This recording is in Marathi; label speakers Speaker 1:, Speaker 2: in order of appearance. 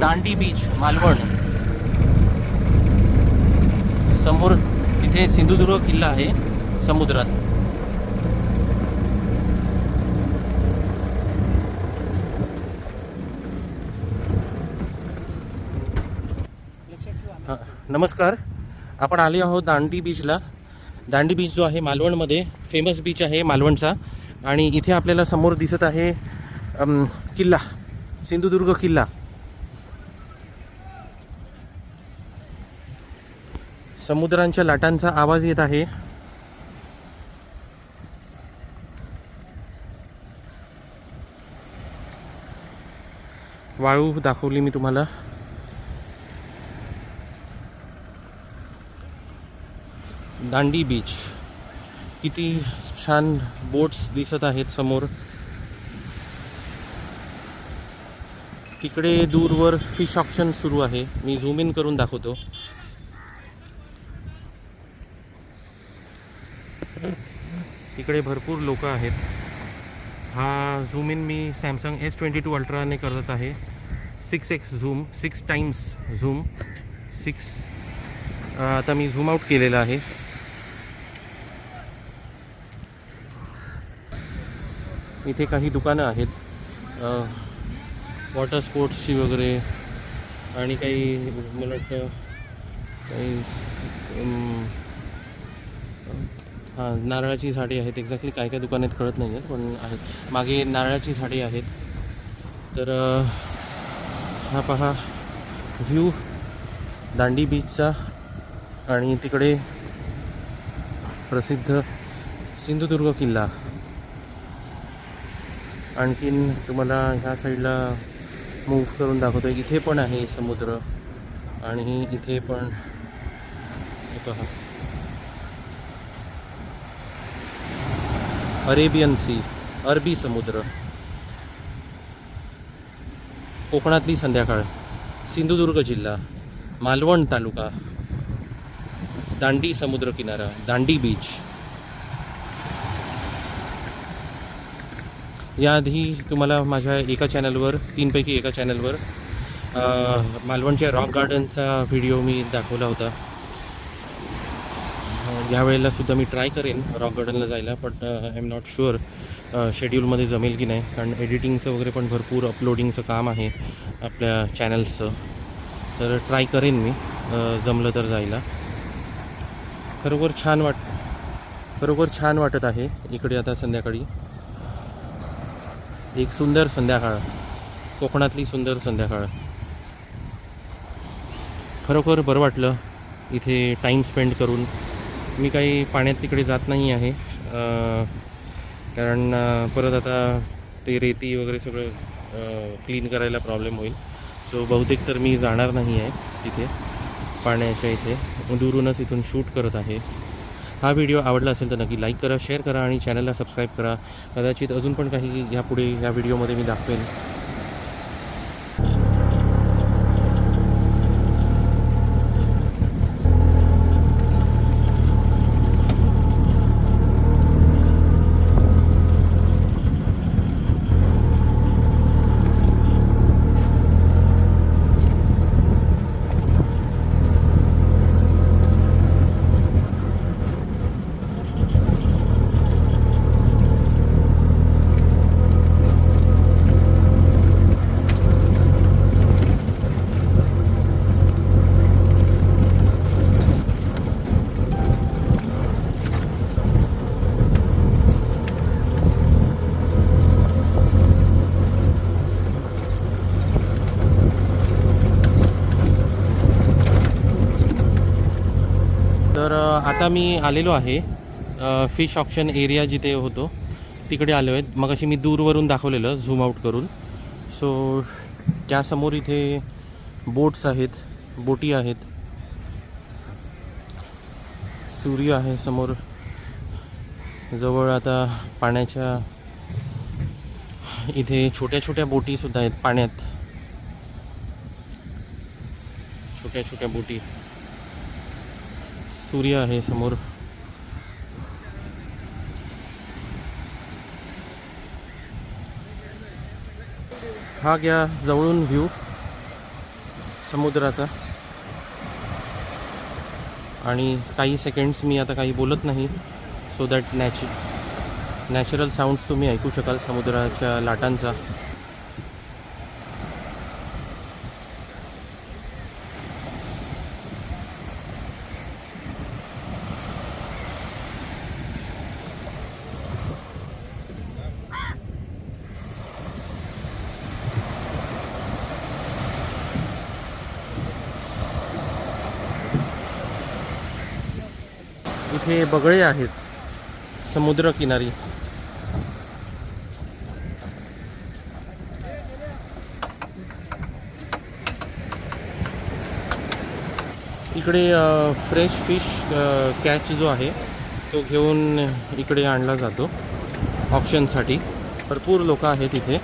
Speaker 1: दांडी बीच मालवण. समोर तिथे सिंधुदुर्ग किल्ला आहे समुद्रात. नमस्कार. आपण आले आहोत दांडी बीचला. दांडी बीच जो आहे मालवणमध्ये फेमस बीच आहे मालवणचा. आणि इथे आपल्याला समोर दिसत आहे किल्ला सिंधुदुर्ग किल्ला. समुद्रांच्या लाटांचा आवाज येत आहे. वाळू दाखवली मी तुम्हाला. दांडी बीच. किती छान बोट्स दिसत आहेत समोर. तिकडे दूरवर फिश ऑप्शन सुरू आहे. मी झूम इन करून दाखवतो. इकडे भरपूर लोक आहेत. हा झूम इन मी सॅमसंग एस ट्वेंटी टू अल्ट्राने करत आहे. Six X zoom six times zoom six आता मी झूम आउट केलेला आहे. इथे काही दुकानं आहेत. वॉटर स्पोर्ट्सची वगैरे आणि काही मला वाटतं काही हां नारळाची झाडे आहेत. एक्झॅक्टली काय काय दुकानात कळत नाही आहेत पण आहेत. मागे नारळाची झाडे आहेत. तर हा पहा. व्ह्यू दांडी बीचचा आणि तिकडे प्रसिद्ध सिंधुदुर्ग किल्ला. आणखीन तुम्हाला ह्या साईडला मूव्ह करून दाखवतो इथे पण आहे समुद्र. आणि इथे पण हे पहा. अरेबियन सी अरबी समुद्र. कोकणातली संध्याकाळ सिंधुदुर्ग जिल्हा मालवण तालुका दांडी समुद्र किनारा दांडी बीच. याआधी तुम्हाला माझ्या एका चॅनलवर तीनपैकी एका चॅनलवर मालवणच्या रॉक गार्डनचा व्हिडिओ मी दाखवला होता. यावेळेला सुद्धा मी ट्राय करेन रॉक गार्डनला जायला but I am not sure शेड्यूलमध्ये जमेल की नाही. कारण एडिटिंगचं वगैरे पण भरपूर अपलोडिंगचं काम आहे आपल्या चॅनल्सचं तर ट्राय करेन मी uh, जमलं तर जायला. खरोखर छान वाट खरोखर छान वाटत आहे इकडे आता संध्याकाळी. एक सुंदर संध्याकाळ कोकणातली सुंदर संध्याकाळ. खरोखर बरं वाटलं इथे टाईम स्पेंड करून. मी काही पाण्यात तिकडे जात नाही आहे. कारण परत आता ते रेती वगैरे सगळं क्लीन करायला प्रॉब्लेम होईल. सो बहुतेक तर मी जाणार नाही आहे तिथे पाण्याच्या इथे. दुरूनच इथून शूट करत आहे. हा व्हिडिओ आवडला असेल तर नक्की लाईक करा शेअर करा आणि चॅनलला सबस्क्राईब करा. कदाचित अजून पण काही यापुढे या व्हिडिओमध्ये मी दाखवेन. तर आता मी आलेलो आहे फिश ऑप्शन एरिया जिथे होतो. तिकडे आलो आहेत मग अशी मी दूरवरून दाखवलेलं झूम आऊट करून. सो त्यासमोर इथे बोट्स आहेत बोटी आहेत. सूर्य आहे समोर. जवळ आता पाण्याच्या इथे छोट्या छोट्या बोटीसुद्धा आहेत पाण्यात. छोट्या छोट्या बोटी. सूर्य आहे समोर. हा घ्या जवळून व्ह्यू समुद्राचा. आणि काही सेकंड्स मी आता काही बोलत नाही so that nat natural sounds तुम्ही ऐकू शकाल समुद्राच्या लाटांचा. हे बगळे आहेत समुद्रकिनारी. इकडे फ्रेश फिश कॅच जो आहे तो घेऊन इकडे आणला जातो ऑप्शनसाठी भरपूर लोक आहेत इथे.